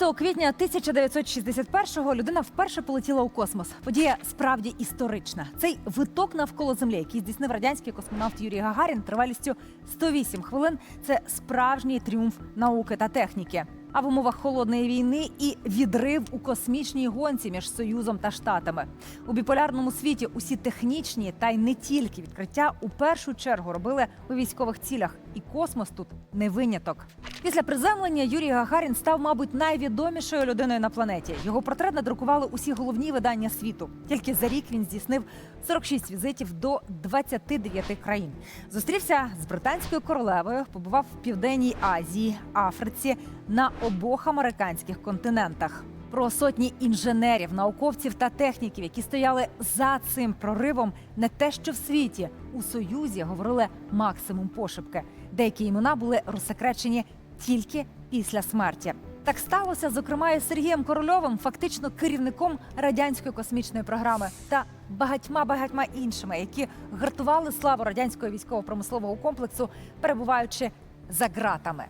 12 квітня 1961-го людина вперше полетіла у космос. Подія справді історична. Цей виток навколо землі, який здійснив радянський космонавт Юрій Гагарін, тривалістю 108 хвилин. Це справжній тріумф науки та техніки. А в умовах холодної війни і відрив у космічній гонці між Союзом та Штатами у біполярному світі. Усі технічні та й не тільки відкриття у першу чергу робили у військових цілях, і космос тут не виняток. Після приземлення Юрій Гагарін став, мабуть, найвідомішою людиною на планеті. Його портрет надрукували усі головні видання світу. Тільки за рік він здійснив 46 візитів до 29 країн. Зустрівся з британською королевою, побував в південній Азії, Африці на обох американських континентах. Про сотні інженерів, науковців та техніків, які стояли за цим проривом, не те, що в світі у союзі говорили максимум пошепки. Деякі імена були розсекречені тільки після смерті. Так сталося, зокрема, і Сергієм Корольовим, фактично керівником радянської космічної програми, та багатьма багатьма іншими, які гартували славу радянського військово-промислового комплексу, перебуваючи за ґратами.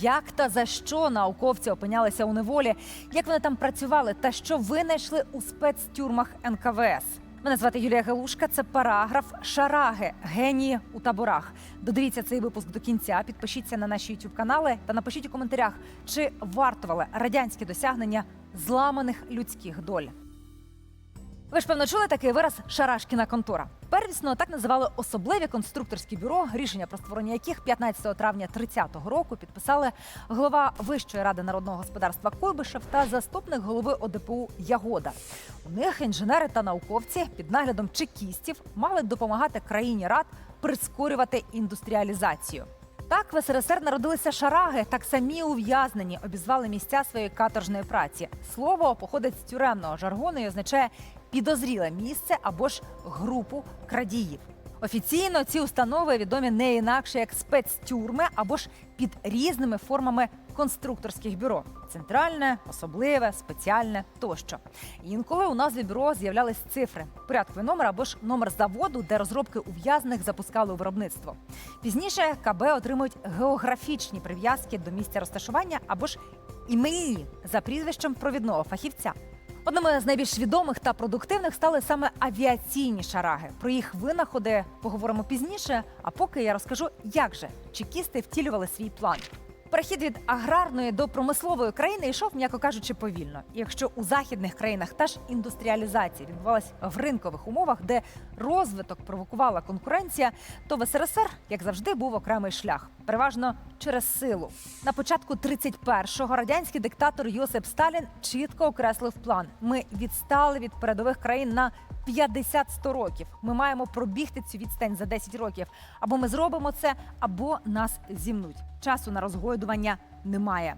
Як та за що науковці опинялися у неволі, як вони там працювали, та що винайшли у спецтюрмах НКВС? Мене звати Юлія Галушка. Це параграф Шараги генії у таборах. Додивіться цей випуск до кінця. Підпишіться на наші youtube канали та напишіть у коментарях, чи вартували радянські досягнення зламаних людських доль. Ви ж певно чули такий вираз Шарашкіна контора. Первісно так називали особливі конструкторські бюро, рішення про створення яких 15 травня 30-го року підписали голова Вищої ради народного господарства Койбишев та заступник голови ОДПУ Ягода. У них інженери та науковці під наглядом чекістів мали допомагати країні рад прискорювати індустріалізацію. Так в СРСР народилися шараги, так самі ув'язнені обізвали місця своєї каторжної праці. Слово походить з тюремного жаргону і означає підозріле місце або ж групу крадіїв. Офіційно ці установи відомі не інакше як спецтюрми або ж під різними формами конструкторських бюро: центральне, особливе, спеціальне тощо. Інколи у назві бюро з'являлись цифри, порядковий номер або ж номер заводу, де розробки ув'язаних запускали у виробництво. Пізніше КБ отримують географічні прив'язки до місця розташування або ж імені за прізвищем провідного фахівця. Одними з найбільш відомих та продуктивних стали саме авіаційні шараги. Про їх винаходи поговоримо пізніше. А поки я розкажу, як же чекісти втілювали свій план. Перехід від аграрної до промислової країни йшов, м'яко кажучи, повільно. Якщо у західних країнах та ж індустріалізація відбувалась в ринкових умовах, де розвиток провокувала конкуренція, то в СРСР, як завжди, був окремий шлях, переважно через силу. На початку 31-го радянський диктатор Йосип Сталін чітко окреслив план: ми відстали від передових країн на 50-100 років. Ми маємо пробігти цю відстань за 10 років. Або ми зробимо це, або нас зімнуть. Часу на розгойдування немає.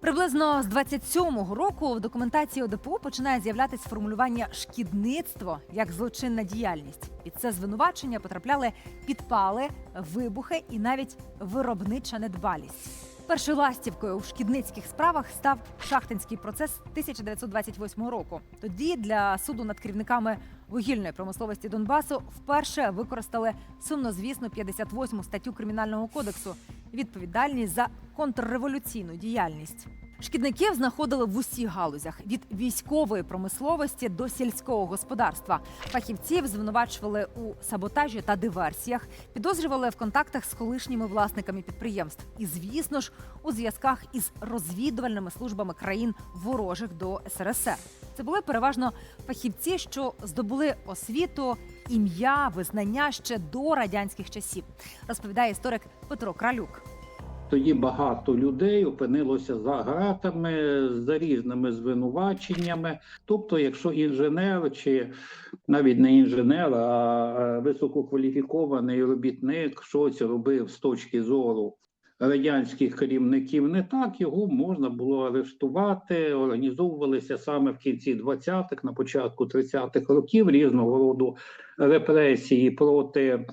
Приблизно з 27-го року в документації ОДПУ починає з'являтися формулювання шкідництво як злочинна діяльність. Під це звинувачення потрапляли підпали, вибухи і навіть виробнича недбалість. Першою ластівкою у шкідницьких справах став шахтинський процес 1928 року. Тоді для суду над керівниками вугільної промисловості Донбасу вперше використали сумнозвісну 58 статтю кримінального кодексу відповідальність за контрреволюційну діяльність. Шкідників знаходили в усіх галузях від військової промисловості до сільського господарства. Фахівців звинувачували у саботажі та диверсіях, підозрювали в контактах з колишніми власниками підприємств і, звісно ж, у зв'язках із розвідувальними службами країн ворожих до СРСР. Це були переважно фахівці, що здобули освіту, ім'я, визнання ще до радянських часів, розповідає історик Петро Кралюк. Тоді багато людей опинилося за ґратами за різними звинуваченнями. Тобто, якщо інженер чи навіть не інженер, а висококваліфікований робітник щось робив з точки зору радянських керівників, не так його можна було арештувати. Організовувалися саме в кінці 20-х, на початку 30-х років різного роду репресії проти.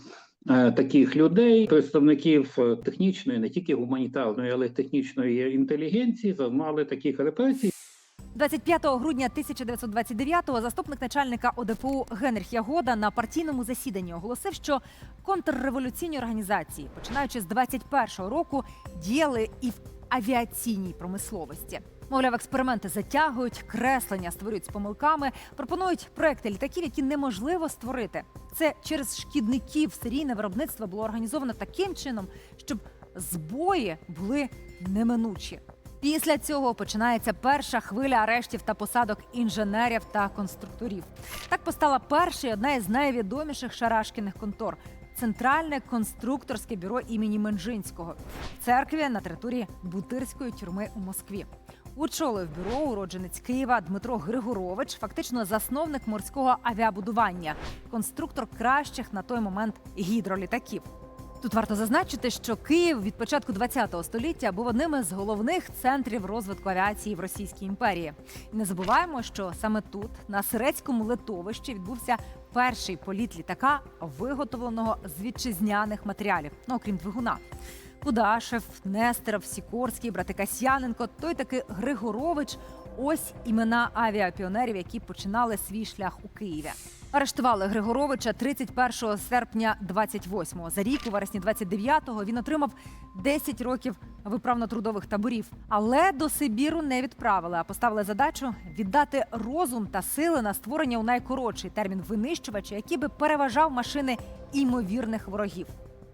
Е, Таких людей, представників е, технічної, не тільки гуманітарної, але й технічної інтелігенції, зазнали таких репресій. 25 грудня 1929-го заступник начальника ОДПУ Генріх Ягода на партійному засіданні оголосив, що контрреволюційні організації, починаючи з 21-го року, діяли і в авіаційній промисловості. Мовляв, експерименти затягують, креслення створюють з помилками, пропонують проекти літаків, які неможливо створити. Це через шкідників серійне виробництво було організовано таким чином, щоб збої були неминучі. Після цього починається перша хвиля арештів та посадок інженерів та конструкторів. Так постала перша і одна із найвідоміших шарашкіних контор Центральне конструкторське бюро імені Менжинського церкві на території Бутирської тюрми у Москві. Очолив бюро уродженець Києва Дмитро Григорович, фактично засновник морського авіабудування, конструктор кращих на той момент гідролітаків. Тут варто зазначити, що Київ від початку ХХ століття був одним із головних центрів розвитку авіації в Російській імперії. І не забуваємо, що саме тут, на Сирецькому литовищі, відбувся перший політ літака, виготовленого з вітчизняних матеріалів, ну окрім двигуна. Кудашев, Нестеров, Сікорський, брати Касьяненко, той таки Григорович. Ось імена авіапіонерів, які починали свій шлях у Києві. Арештували Григоровича 31 серпня 28-го. За рік у вересні 29-го він отримав 10 років виправно-трудових таборів. Але до Сибіру не відправили, а поставили задачу віддати розум та сили на створення у найкоротший термін винищувача, який би переважав машини імовірних ворогів.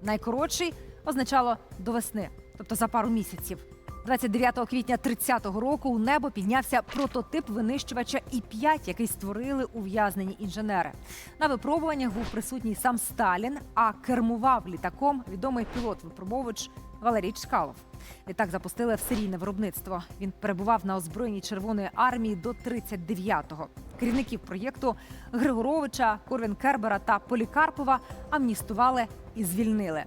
Найкоротший означало до весни, тобто за пару місяців. 29 квітня 30-го року у небо піднявся прототип винищувача І-5, який створили ув'язнені інженери. На випробуваннях був присутній сам Сталін, а кермував літаком відомий пілот-випробовувач Валерій Чкалов. Літак запустили в серійне виробництво. Він перебував на озброєнні Червоної армії до 39-го. Керівників проєкту Григоровича, Корвін Кербера та Полікарпова амністували і звільнили.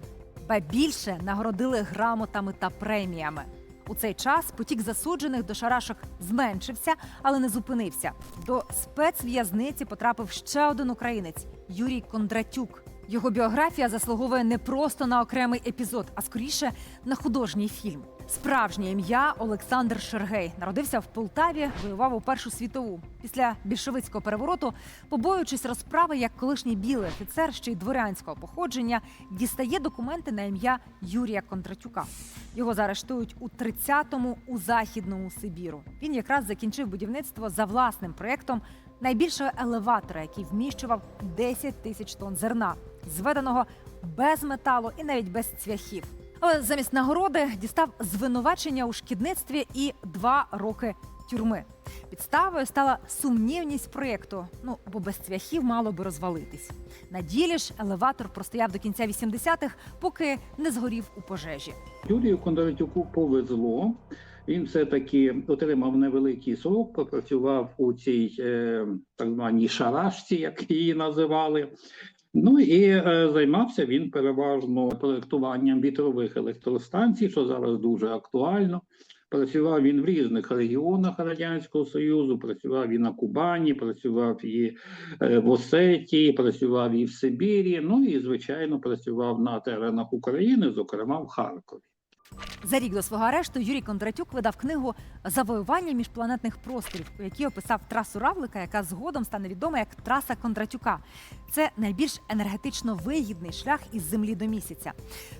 Ба більше нагородили грамотами та преміями. У цей час потік засуджених до шарашок зменшився, але не зупинився. До спецв'язниці потрапив ще один українець Юрій Кондратюк. Його біографія заслуговує не просто на окремий епізод, а скоріше на художній фільм. Справжнє ім'я Олександр Шергей народився в Полтаві, воював у Першу світову. Після більшовицького перевороту, побоюючись розправи, як колишній білий офіцер, ще й дворянського походження, дістає документи на ім'я Юрія Кондратюка. Його заарештують у 30-му у західному Сибіру. Він якраз закінчив будівництво за власним проєктом найбільшого елеватора, який вміщував 10 тисяч тонн зерна, зведеного без металу і навіть без цвяхів. Але замість нагороди дістав звинувачення у шкідництві і два роки тюрми. Підставою стала сумнівність проєкту. Ну бо без цвяхів мало би розвалитись. На ділі ж елеватор простояв до кінця 80-х, поки не згорів у пожежі. Юрію Кондратюку повезло. Він все-таки отримав невеликий срок, попрацював у цій е, так званій шарашці, як її називали. Ну і е, займався він переважно проєктуванням вітрових електростанцій, що зараз дуже актуально. Працював він в різних регіонах Радянського Союзу, працював і на Кубані, працював і е, в Осетії, працював і в Сибірі. Ну і звичайно працював на теренах України, зокрема в Харкові. За рік до свого арешту Юрій Кондратюк видав книгу Завоювання міжпланетних просторів, у якій описав трасу Равлика, яка згодом стане відома як траса Кондратюка. Це найбільш енергетично вигідний шлях із землі до місяця.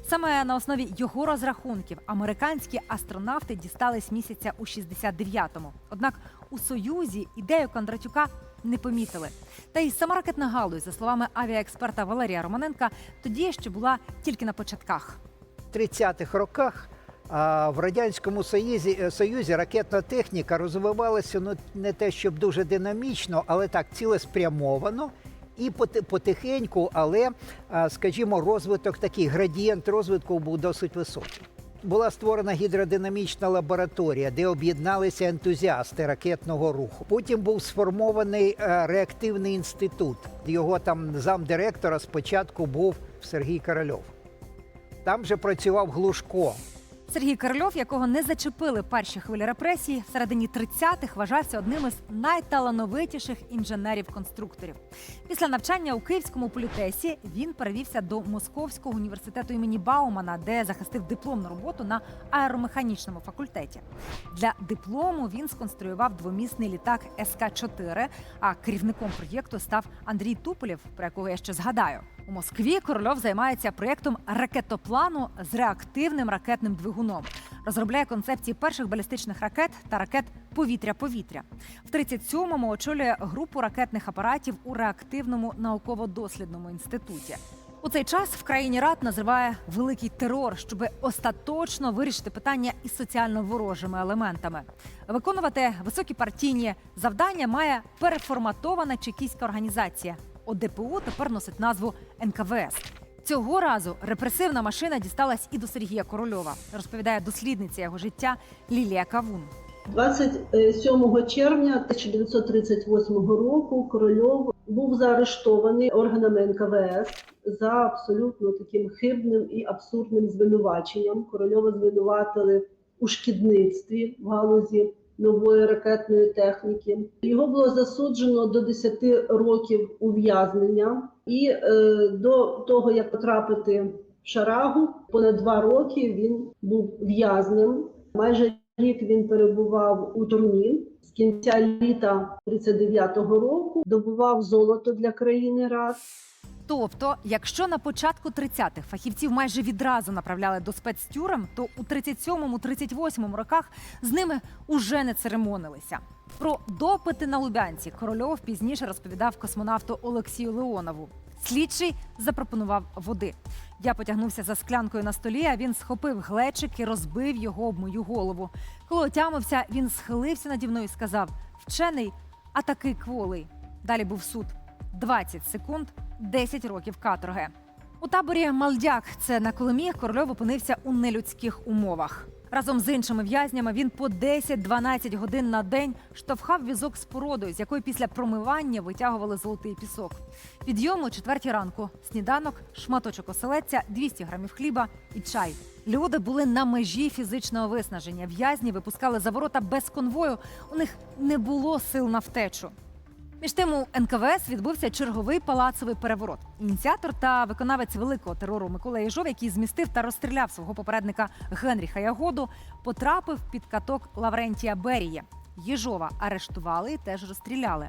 Саме на основі його розрахунків американські астронавти дістались місяця у 69-му. Однак у Союзі ідею Кондратюка не помітили. Та й сама ракетна галузь, за словами авіаексперта Валерія Романенка, тоді ще була тільки на початках. 30-х роках в радянському союзі, е, союзі ракетна техніка розвивалася ну не те, щоб дуже динамічно, але так цілеспрямовано. І потихеньку, але, скажімо, розвиток такий градієнт розвитку був досить високий. Була створена гідродинамічна лабораторія, де об'єдналися ентузіасти ракетного руху. Потім був сформований е, реактивний інститут. Його там замдиректора спочатку був Сергій Корольов. Там же працював Глушко. Сергій Карльов, якого не зачепили перші хвилі репресій, в середині 30-х вважався одним із найталановитіших інженерів-конструкторів. Після навчання у Київському політесі він перевівся до Московського університету імені Баумана, де захистив дипломну роботу на аеромеханічному факультеті. Для диплому він сконструював двомісний літак СК-4, а керівником проєкту став Андрій Туполєв, про якого я ще згадаю. У Москві Корольов займається проєктом ракетоплану з реактивним ракетним двигуном. Розробляє концепції перших балістичних ракет та ракет повітря-повітря. В 37-му очолює групу ракетних апаратів у реактивному науково-дослідному інституті. У цей час в країні рад називає великий терор, щоб остаточно вирішити питання із соціально ворожими елементами. Виконувати високі партійні завдання має переформатована чекійська організація. ОДПУ тепер носить назву НКВС. Цього разу репресивна машина дісталась і до Сергія Корольова, розповідає дослідниця його життя Лілія Кавун. 27 червня 1938 року Корольов був заарештований органами НКВС за абсолютно таким хибним і абсурдним звинуваченням. Корольова звинуватили у шкідництві в галузі нової ракетної техніки. Його було засуджено до 10 років ув'язнення, і е, до того як потрапити в шарагу, понад два роки він був в'язнем. Майже рік він перебував у тюрмі. З кінця літа 39-го року добував золото для країни РАД. Тобто, якщо на початку 30-х фахівців майже відразу направляли до спецтюрем, то у 37-38 роках з ними уже не церемонилися. Про допити на Лубянці Корольов пізніше розповідав космонавту Олексію Леонову. Слідчий запропонував води. Я потягнувся за склянкою на столі, а він схопив глечик і розбив його об мою голову. Коли отямився, він схилився наді мною і сказав: Вчений, а такий кволий. Далі був суд. 20 секунд, 10 років каторги. У таборі Малдяк, це на Колимі, Корольов опинився у нелюдських умовах. Разом з іншими в'язнями він по 10-12 годин на день штовхав візок з породою, з якої після промивання витягували золотий пісок. Підйом о четвертій ранку, сніданок, шматочок оселедця, 200 грамів хліба і чай. Люди були на межі фізичного виснаження. В'язні випускали за ворота без конвою. У них не було сил на втечу. Між тим у НКВС відбувся черговий палацовий переворот. Ініціатор та виконавець великого терору Микола Єжов, який змістив та розстріляв свого попередника Генріха Ягоду, потрапив під каток Лаврентія Берія. Єжова арештували і теж розстріляли.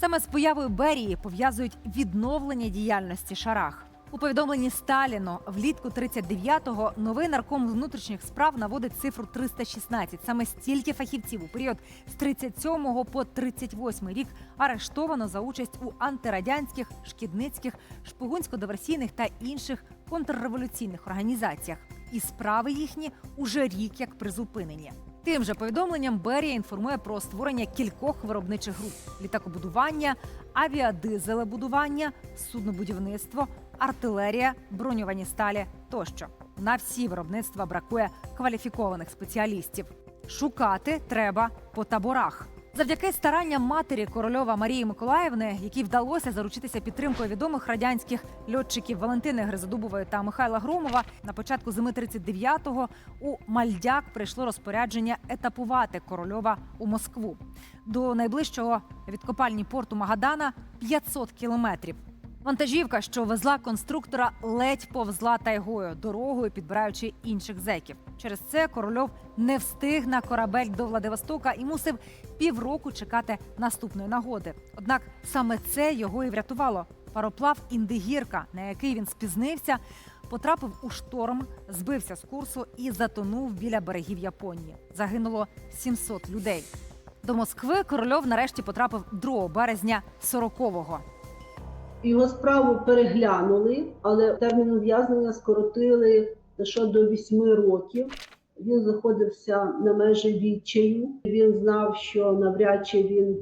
Саме з появою Берії пов'язують відновлення діяльності Шарах. У повідомленні Сталіну влітку 39-го новий нарком внутрішніх справ наводить цифру 316. Саме стільки фахівців у період з 37 по 38 рік арештовано за участь у антирадянських, шкідницьких, шпигунсько-диверсійних та інших контрреволюційних організаціях. І справи їхні уже рік як призупинені. Тим же повідомленням Берія інформує про створення кількох виробничих груп: літакобудування, авіадизелебудування, суднобудівництво, артилерія, броньовані сталі тощо. На всі виробництва бракує кваліфікованих спеціалістів. Шукати треба по таборах. Завдяки старанням матері корольова Марії Миколаївни, якій вдалося заручитися підтримкою відомих радянських льотчиків Валентини Гризодубової та Михайла Громова, на початку зими 39-го у Мальдяк прийшло розпорядження етапувати корольова у Москву. До найближчого від копальні порту Магадана 500 кілометрів. Вантажівка, що везла конструктора, ледь повзла тайгою, дорогою підбираючи інших зеків. Через це корольов не встиг на корабель до Владивостока і мусив півроку чекати наступної нагоди. Однак саме це його і врятувало. Пароплав Індигірка, на який він спізнився, потрапив у шторм, збився з курсу і затонув біля берегів Японії. Загинуло 700 людей. До Москви корольов нарешті потрапив 2 березня 40-го. Його справу переглянули, але термін ув'язнення скоротили лише до 8 років. Він знаходився на межі відчаю. Він знав, що навряд чи він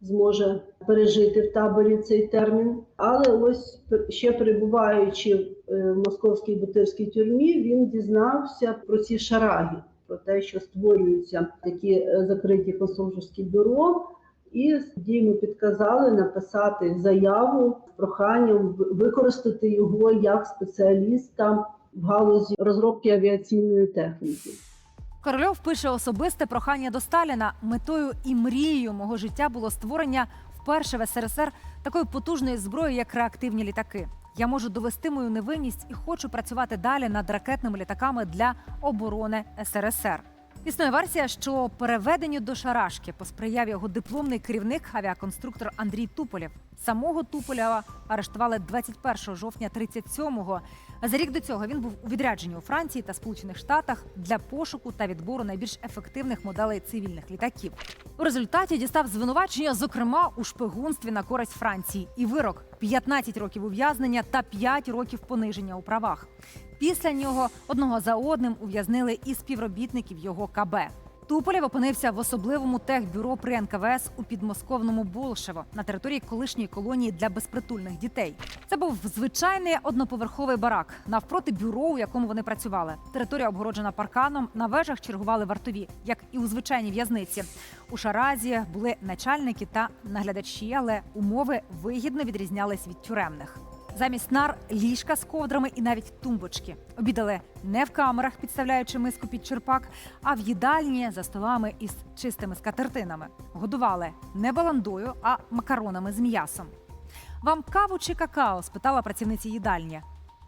зможе пережити в таборі цей термін. Але ось ще перебуваючи в е, московській бутирській тюрмі, він дізнався про ці шараги, про те, що створюються такі е, закриті консульські бюро. І тоді підказали написати заяву проханням використати його як спеціаліста в галузі розробки авіаційної техніки. Корольов пише особисте прохання до Сталіна. Метою і мрією мого життя було створення вперше в СРСР такої потужної зброї, як реактивні літаки. Я можу довести мою невинність і хочу працювати далі над ракетними літаками для оборони СРСР. Існує версія, що переведенню до шарашки посприяв його дипломний керівник авіаконструктор Андрій Туполєв. Самого Туполєва арештували 21 жовтня 37-го. За рік до цього він був у відрядженні у Франції та Сполучених Штатах для пошуку та відбору найбільш ефективних моделей цивільних літаків. У результаті дістав звинувачення, зокрема у шпигунстві на користь Франції, і вирок 15 років ув'язнення та 5 років пониження у правах. Після нього одного за одним ув'язнили і співробітників його КБ. Туполєв опинився в особливому техбюро при НКВС у підмосковному Болшево на території колишньої колонії для безпритульних дітей. Це був звичайний одноповерховий барак навпроти бюро, у якому вони працювали. Територія обгороджена парканом. На вежах чергували вартові, як і у звичайній в'язниці. У шаразі були начальники та наглядачі, але умови вигідно відрізнялись від тюремних. Замість нар ліжка з ковдрами і навіть тумбочки. Обідали не в камерах, підставляючи миску під черпак, а в їдальні за столами із чистими скатертинами. Годували не баландою, а макаронами з м'ясом. Вам каву чи какао? спитала працівниця їдальні.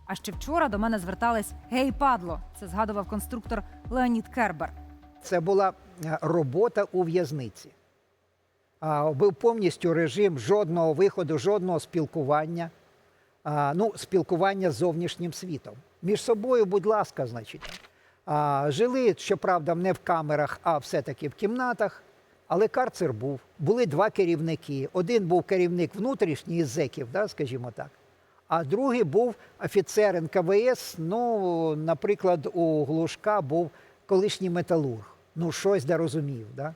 А ще вчора до мене звертались гей, падло. Це згадував конструктор Леонід Кербер. Це була е, робота у в'язниці. Був повністю режим жодного виходу, жодного спілкування. А, Ну, спілкування з зовнішнім світом. Між собою, будь ласка, значить. А, Жили, щоправда, не в камерах, а все-таки в кімнатах. Але карцер був. Були два керівники. Один був керівник внутрішній зеків, да, скажімо так. А другий був офіцер НКВС. Ну, наприклад, у Глушка був колишній металург. Ну, щось де розумів. Да?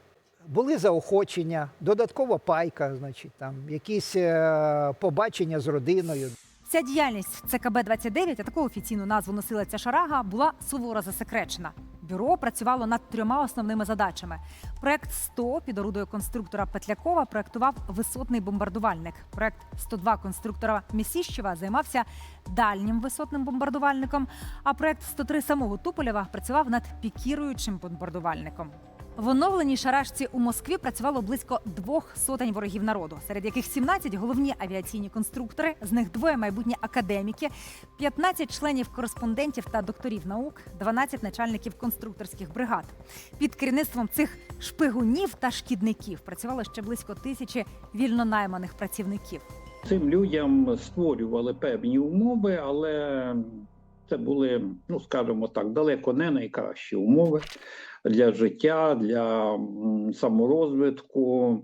Були заохочення, додаткова пайка, значить, там, якісь е, побачення з родиною. Ця діяльність ЦКБ-29, а таку офіційну назву носила ця шарага, була суворо засекречена. Бюро працювало над трьома основними задачами. Проект 100 під орудою конструктора Петлякова проектував висотний бомбардувальник. Проект 102 конструктора Місіщева займався дальнім висотним бомбардувальником. А проект 103 самого Туполєва працював над пікіруючим бомбардувальником. В оновленій шарашці у Москві працювало близько двох сотень ворогів народу, серед яких 17 – головні авіаційні конструктори, з них двоє майбутні академіки, 15 членів кореспондентів та докторів наук, 12 начальників конструкторських бригад. Під керівництвом цих шпигунів та шкідників працювало ще близько тисячі вільно найманих працівників. Цим людям створювали певні умови, але це були, ну скажімо так, далеко не найкращі умови для життя, для саморозвитку.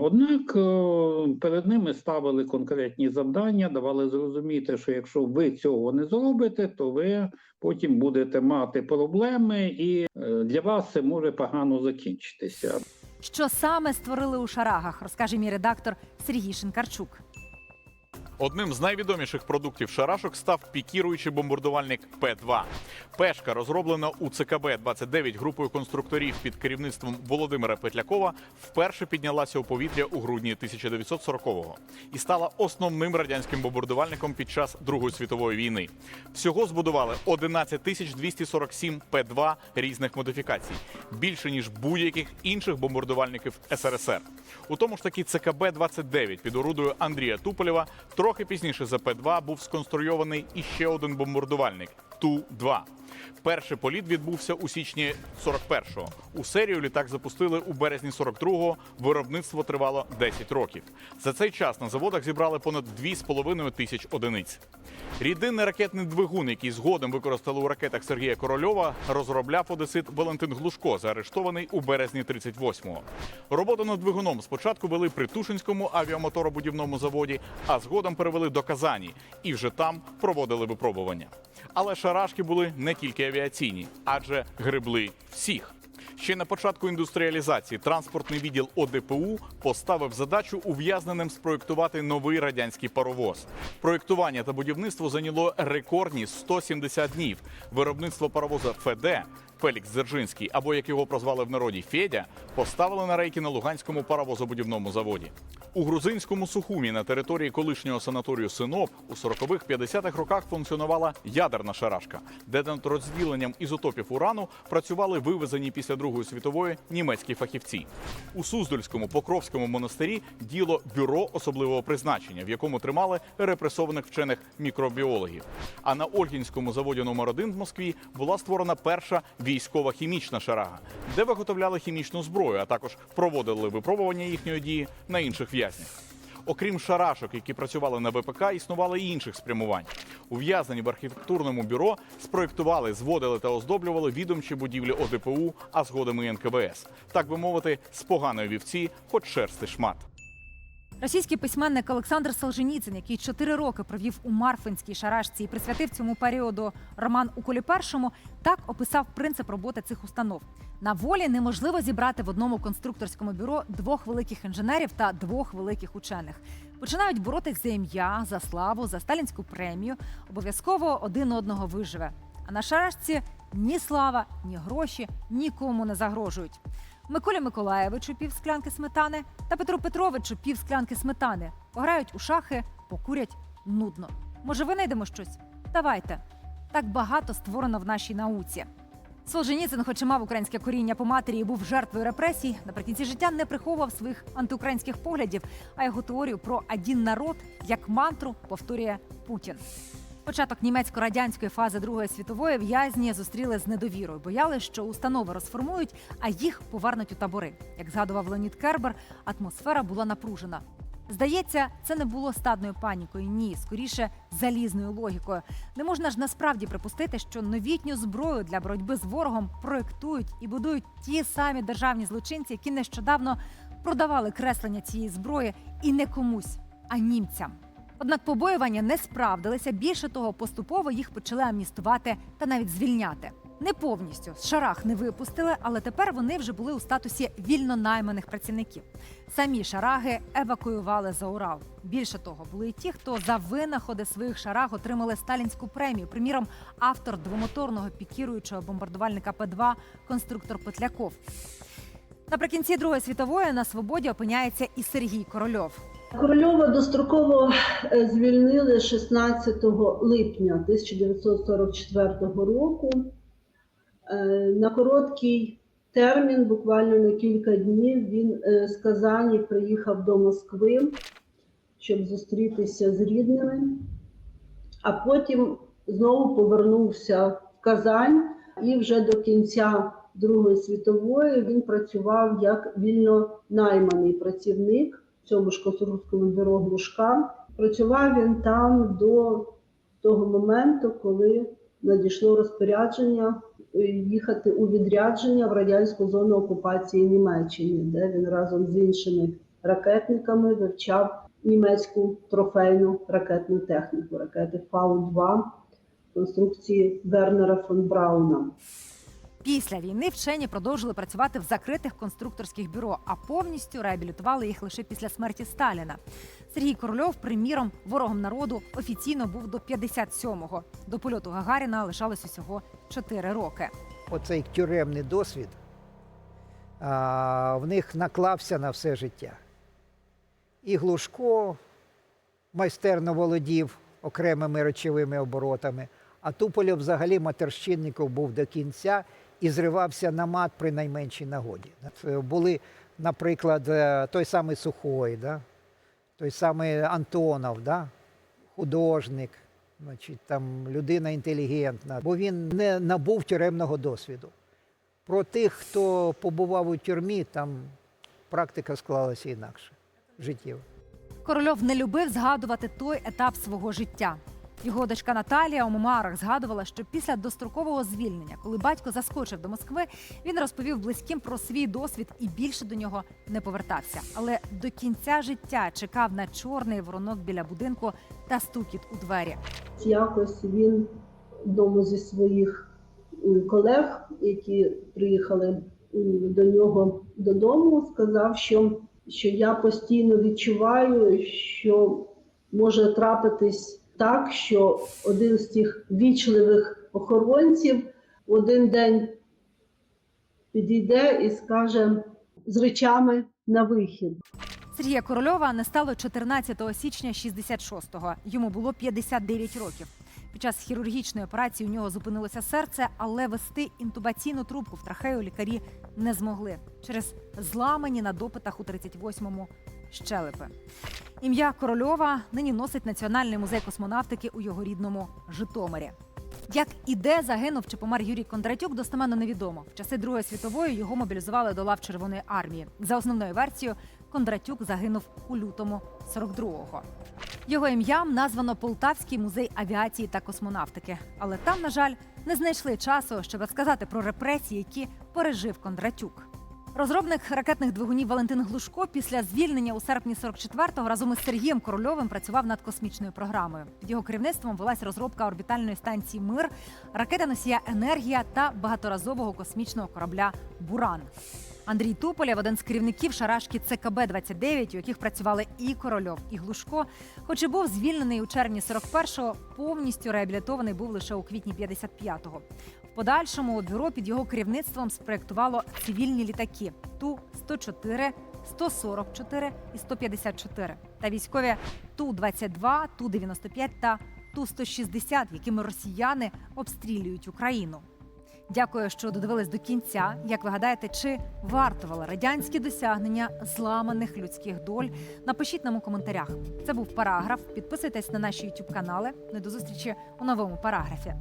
Однак е, перед ними ставили конкретні завдання, давали зрозуміти, що якщо ви цього не зробите, то ви потім будете мати проблеми, і е, для вас це може погано закінчитися. Що саме створили у шарагах, розкаже мій редактор Сергій Шинкарчук. Одним з найвідоміших продуктів шарашок став пікіруючий бомбардувальник П-2. Пешка, розроблена у ЦКБ-29 групою конструкторів під керівництвом Володимира Петлякова, вперше піднялася у повітря у грудні 1940-го і стала основним радянським бомбардувальником під час Другої світової війни. Всього збудували 11 тисяч 247 П-2 різних модифікацій, більше ніж будь-яких інших бомбардувальників СРСР. У тому ж таки ЦКБ-29 під орудою Андрія Туполєва трохи пізніше за П-2 був сконструйований іще один бомбардувальник Ту-2. Перший політ відбувся у січні 41-го. У серію літак запустили у березні 42-го. Виробництво тривало 10 років. За цей час на заводах зібрали понад 2,5 тисяч одиниць. Рідинний ракетний двигун, який згодом використали у ракетах Сергія Корольова, розробляв одесит Валентин Глушко, заарештований у березні 38-го. Роботу над двигуном спочатку вели при Тушинському авіамоторобудівному заводі, а згодом перевели до Казані і вже там проводили випробування. Але шарашки були не тільки авіаційні, адже гребли всіх. Ще на початку індустріалізації транспортний відділ ОДПУ поставив задачу ув'язненим спроєктувати новий радянський паровоз. Проєктування та будівництво зайняло рекордні 170 днів. Виробництво паровоза ФД Фелікс Дзержинський, або як його прозвали в народі Федя, поставили на рейки на Луганському паровозобудівному заводі. У грузинському Сухумі на території колишнього санаторію Синоп у 40-х-50-х роках функціонувала ядерна шарашка, де над розділенням ізотопів урану працювали вивезені після Другої світової німецькі фахівці. У Суздальському Покровському монастирі діло бюро особливого призначення, в якому тримали репресованих вчених мікробіологів. А на Ольгінському заводі номер 1 в Москві була створена перша військова хімічна шарага, де виготовляли хімічну зброю, а також проводили випробування їхньої дії на інших в'язнях. Окрім шарашок, які працювали на ВПК, існувало і інших спрямувань. Ув'язнені в архітектурному бюро спроєктували, зводили та оздоблювали відомчі будівлі ОДПУ, а згодом і НКВС. Так би мовити, з поганої вівці, хоч шерсти шмат. Російський письменник Олександр Солженіцин, який чотири роки провів у Марфинській шарашці і присвятив цьому періоду роман у колі першому, так описав принцип роботи цих установ. На волі неможливо зібрати в одному конструкторському бюро двох великих інженерів та двох великих учених. Починають боротись за ім'я, за славу, за сталінську премію. Обов'язково один одного виживе. А на шарашці ні слава, ні гроші нікому не загрожують. Миколі Миколаєвичу пів склянки сметани та Петру Петровичу пів склянки сметани. Пограють у шахи, покурять нудно. Може, винайдемо щось? Давайте. Так багато створено в нашій науці. Солженіцин, хоч і мав українське коріння по матері і був жертвою репресій, наприкінці життя не приховував своїх антиукраїнських поглядів, а його теорію про один народ як мантру повторює Путін. Початок німецько-радянської фази Другої світової в'язні зустріли з недовірою. Боялись, що установи розформують, а їх повернуть у табори. Як згадував Леонід Кербер, атмосфера була напружена. Здається, це не було стадною панікою. Ні, скоріше залізною логікою. Не можна ж насправді припустити, що новітню зброю для боротьби з ворогом проектують і будують ті самі державні злочинці, які нещодавно продавали креслення цієї зброї і не комусь, а німцям. Однак побоювання не справдилися. Більше того, поступово їх почали амністувати та навіть звільняти. Не повністю з шарах не випустили, але тепер вони вже були у статусі вільно найманих працівників. Самі шараги евакуювали за Урал. Більше того, були й ті, хто за винаходи своїх шараг отримали сталінську премію. Приміром, автор двомоторного пікіруючого бомбардувальника П-2 конструктор Петляков. Наприкінці Другої світової на свободі опиняється і Сергій Корольов. Корольова достроково е, звільнили 16 липня 1944 року. Е, На короткий термін, буквально на кілька днів, він е, з Казані приїхав до Москви, щоб зустрітися з рідними, а потім знову повернувся в Казань і вже до кінця Другої світової він працював як вільно найманий працівник цьому ж конструкторському бюро Глушка. Працював він там до того моменту, коли надійшло розпорядження е, їхати у відрядження в радянську зону окупації Німеччини, де він разом з іншими ракетниками вивчав німецьку трофейну ракетну техніку, ракети Фау-2 конструкції Вернера фон Брауна. Після війни вчені продовжили працювати в закритих конструкторських бюро, а повністю реабілітували їх лише після смерті Сталіна. Сергій Корольов, приміром, ворогом народу офіційно був до 57-го. До польоту Гагаріна лишалось усього 4 роки. Оцей тюремний досвід а, в них наклався на все життя. І Глушко майстерно володів окремими речовими оборотами, а Туполєв взагалі матерщинником був до кінця і зривався на мат при найменшій нагоді. Це були, наприклад, е, той самий Сухой, да? той самий Антонов, да? художник, значить, там, людина інтелігентна, бо він не набув тюремного досвіду. Про тих, хто побував у тюрмі, там практика склалася інакше життєво. Корольов не любив згадувати той етап свого життя. Його дочка Наталія у мемуарах згадувала, що після дострокового звільнення, коли батько заскочив до Москви, він розповів близьким про свій досвід і більше до нього не повертався. Але до кінця життя чекав на чорний воронок біля будинку та стукіт у двері. Якось він одному зі своїх колег, які приїхали до нього додому, сказав, що, що я постійно відчуваю, що може трапитись так, що один з тих вічливих охоронців один день підійде і скаже з речами на вихід. Сергія Корольова не стало 14 січня 66-го. Йому було 59 років. Під час хірургічної операції у нього зупинилося серце, але вести інтубаційну трубку в трахею лікарі не змогли через зламані на допитах у 38-му щелепи. Ім'я Корольова нині носить Національний музей космонавтики у його рідному Житомирі. Як і де загинув чи помер Юрій Кондратюк, достеменно невідомо. В часи Другої світової його мобілізували до лав Червоної армії. За основною версією, Кондратюк загинув у лютому 42-го. Його ім'ям названо Полтавський музей авіації та космонавтики. Але там, на жаль, не знайшли часу, щоб розказати про репресії, які пережив Кондратюк. Розробник ракетних двигунів Валентин Глушко після звільнення у серпні 44-го разом із Сергієм Корольовим працював над космічною програмою. Під його керівництвом велась розробка орбітальної станції Мир, ракета носія Енергія та багаторазового космічного корабля Буран. Андрій Туполєв, один з керівників шарашки ЦКБ 29 у яких працювали і Корольов, і Глушко, хоч і був звільнений у червні 41-го, повністю реабілітований був лише у квітні 55-го. Подальшому бюро під його керівництвом спроектувало цивільні літаки ту 104 144 і 154 та військові ту 22 ту 95 та ту 160 якими росіяни обстрілюють Україну. Дякую, що додивились до кінця. Як ви гадаєте, чи вартували радянські досягнення зламаних людських доль? Напишіть нам у коментарях. Це був параграф. Підписуйтесь на наші youtube канали. Не до зустрічі у новому параграфі.